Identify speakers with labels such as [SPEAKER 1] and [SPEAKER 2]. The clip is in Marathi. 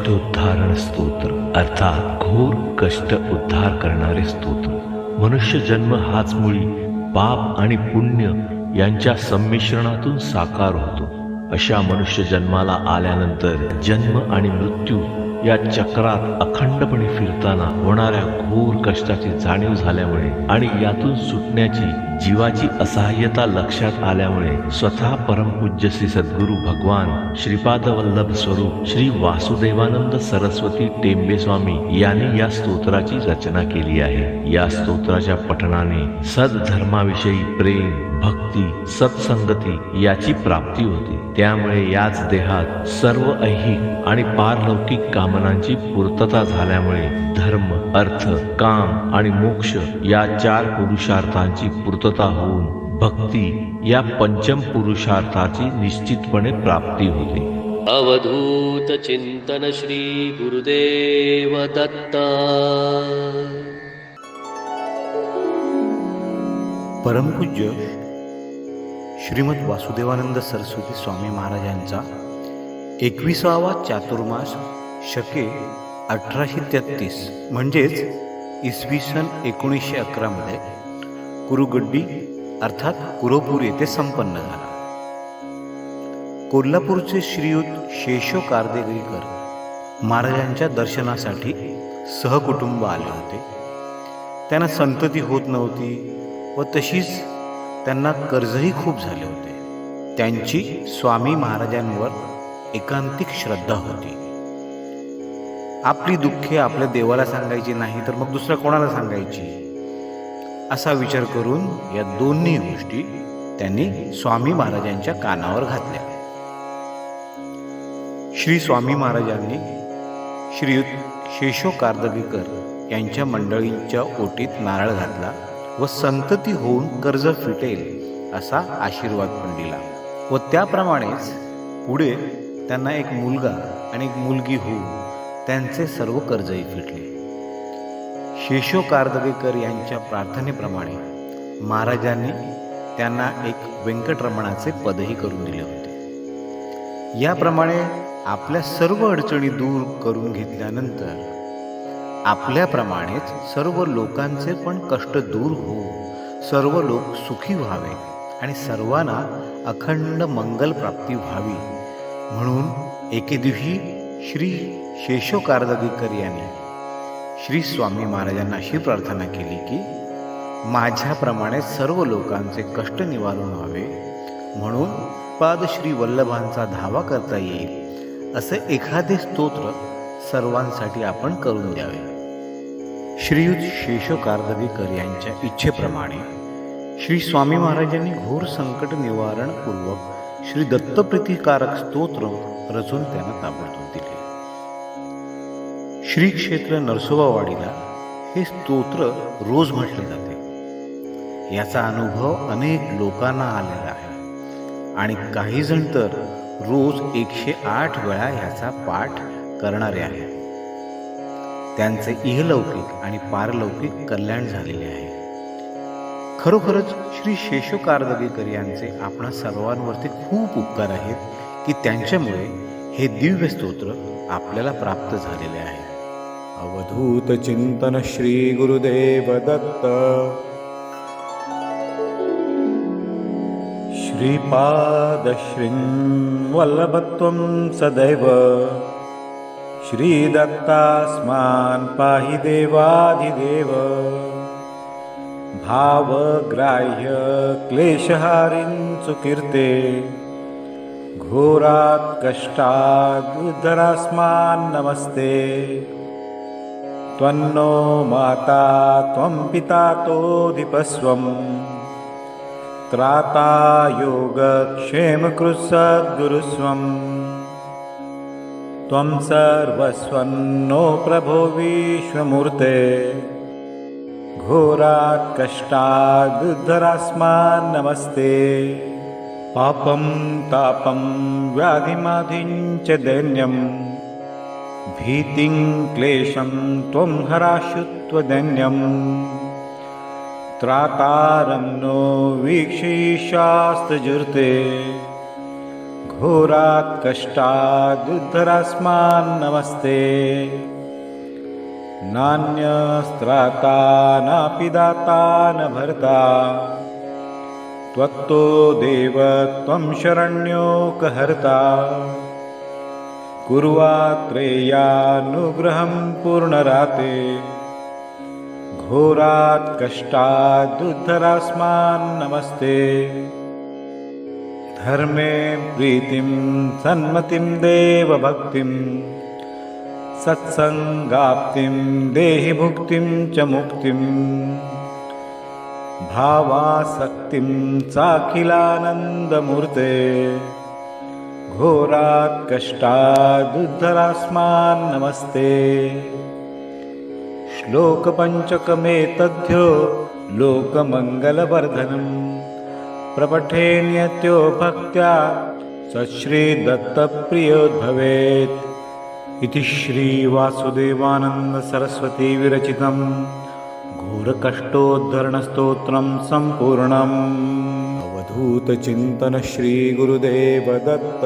[SPEAKER 1] परित्राण स्तोत्र. अर्थात घोर कष्ट उद्धार करणारे स्तोत्र. मनुष्य जन्म हाच मुळी पाप आणि पुण्य यांच्या संमिश्रणातून साकार होतो. अशा मनुष्य जन्माला आल्यानंतर जन्म आणि मृत्यू या चक्रात अखंडपणे फिरताना होणाऱ्या घोर कष्टाची जाणीव झाल्यामुळे आणि यातून सुटण्याची जीवाची असहाय्यता लक्षात आल्यामुळे स्वतः परमपूज्य श्री सद्गुरू भगवान श्रीपाद वल्लभ स्वरूप श्री वासुदेवानंद सरस्वती टेंबे स्वामी यांनी या स्तोत्राची रचना केली आहे. या स्तोत्राच्या पठणाने सद्धर्माविषयी प्रेम भक्ती सत्संगती याची प्राप्ती होते. त्यामुळे याच देहात सर्व ऐहिक आणि पारलौकिक कामनांची पूर्तता झाल्यामुळे धर्म अर्थ काम आणि मोक्ष या चार पुरुषार्थांची पूर्तता होऊन भक्ती या पंचम पुरुषार्थाची निश्चितपणे प्राप्ती होते.
[SPEAKER 2] अवधूत चिंतन श्री गुरुदेव दत्ता.
[SPEAKER 3] परमपूज्य श्रीमद वासुदेवानंद सरस्वती स्वामी महाराजांचा एकविसावा चातुर्मास शके अठराशे तेहतीस म्हणजेच इसवी सन एकोणीसशे अकरामध्ये कुरुगड्डी अर्थात कुरोपूर येथे संपन्न झाला. कोल्हापूरचे श्रीयुत शेषो कार्देगीकर महाराजांच्या दर्शनासाठी सहकुटुंब आले होते. त्यांना संतती होत नव्हती व तशीच त्यांना कर्जही खूप झाले होते. त्यांची स्वामी महाराजांवर एकांतिक श्रद्धा होती. आपली दुःखे आपल्या देवाला सांगायची नाही तर मग दुसऱ्या कोणाला सांगायची? असा विचार करून या दोन्ही गोष्टी त्यांनी स्वामी महाराजांच्या कानावर घातल्या. श्री स्वामी महाराजांनी श्रीयुत शेषो कार्दगीकर यांच्या मंडळींच्या ओटीत नारळ घातला व संतती होऊन कर्ज फिटेल असा आशीर्वाद पण दिला. व त्याप्रमाणेच पुढे त्यांना एक मुलगा आणि एक मुलगी होऊन त्यांचे सर्व कर्जही फिटले. शेषो कार्दगेकर यांच्या प्रार्थनेप्रमाणे महाराजांनी त्यांना एक व्यंकटरमणाचे पदही करून दिले होते. याप्रमाणे आपल्या सर्व अडचणी दूर करून घेतल्यानंतर आपल्याप्रमाणेच सर्व लोकांचे पण कष्ट दूर हो सर्व लोक सुखी व्हावे आणि सर्वांना अखंड मंगल प्राप्ती व्हावी म्हणून एके दिवशी श्री शेषो कारदगीकर यांनी श्री स्वामी महाराजांना अशी प्रार्थना केली की माझ्याप्रमाणे सर्व लोकांचे कष्ट निवारण व्हावे. म्हणून पादश्री वल्लभांचा धावा करता येईल असे एखादे स्तोत्र सर्वांसाठी आपण करून द्यावे. श्रीयुत शेषो यांच्या इच्छेप्रमाणे श्री स्वामी महाराजांनी घोर संकट निवारणपूर्वक श्री दत्तप्रतिकारक स्तोत्र रचून त्यांना ताबडतोब दिले. श्री क्षेत्र नरसोबावाडीला हे स्तोत्र रोज म्हटले जाते. याचा अनुभव अनेक लोकांना आलेला आहे. आणि काही जण तर रोज एकशे आठ वेळा ह्याचा पाठ करणारे आहे त्यांचे इहलौकिक आणि पारलौकिक कल्याण झालेले आहे. खरोखरच श्री शेषो कारदगेकर यांचे आपणा सर्वांवरती खूप उपकार आहेत की त्यांच्यामुळे हे दिव्य स्तोत्र आपल्याला प्राप्त झालेले आहे.
[SPEAKER 4] अवधूतचिन्तन श्रीगुरुदेवदत्त वल्लभत्वं सदैव श्रीदत्तास्मान् पाहि देवाधिदेव। भावग्राह्यक्लेशहारिं सुकीर्ते घोरात् कष्टाद् नमस्ते। त्वन्नो माता त्वं पिता तोधिपस्वम् त्राता योगक्षेमकृत्सद्गुरुस्वम्। त्वं सर्वस्वन्नो प्रभो विश्वमूर्ते। घोरात् कष्टादुद्धरास्मान् नमस्ते। पापं तापं व्याधिमाधिं च दैन्यम् भीतिं क्लेशं त्वं हराशुत्वदैन्यम् त्रातारं नो वीक्षीशास्तजुर्ते
[SPEAKER 3] घोरात् कष्टादुद्धरास्मान् नमस्ते। नान्यस्त्राता नापि दाता न भर्ता। त्वत्तो देव त्वं शरण्योकहर्ता कुर्वात्रेयानुग्रहं पूर्णराते। घोरात् कष्टादुद्धरास्मान् नमस्ते। धर्मे प्रीतिं सन्मतिं देवभक्तिं सत्सङ्गाप्तिं देहि भुक्तिं च मुक्तिम् भावासक्तिं चाखिलानन्दमूर्ते घोरात् कष्टादुद्धरास्मान् नमस्ते। श्लोकपञ्चकमेतद्यो लोकमङ्गलवर्धनम्। प्रपठेन्यत्यो भक्त्या स श्रीदत्तप्रियोद्भवेत् इति श्रीवासुदेवानन्दसरस्वती विरचितं घोरकष्टोद्धरणस्तोत्रं सम्पूर्णम् अवधूतचिन्तन श्रीगुरुदेवदत्त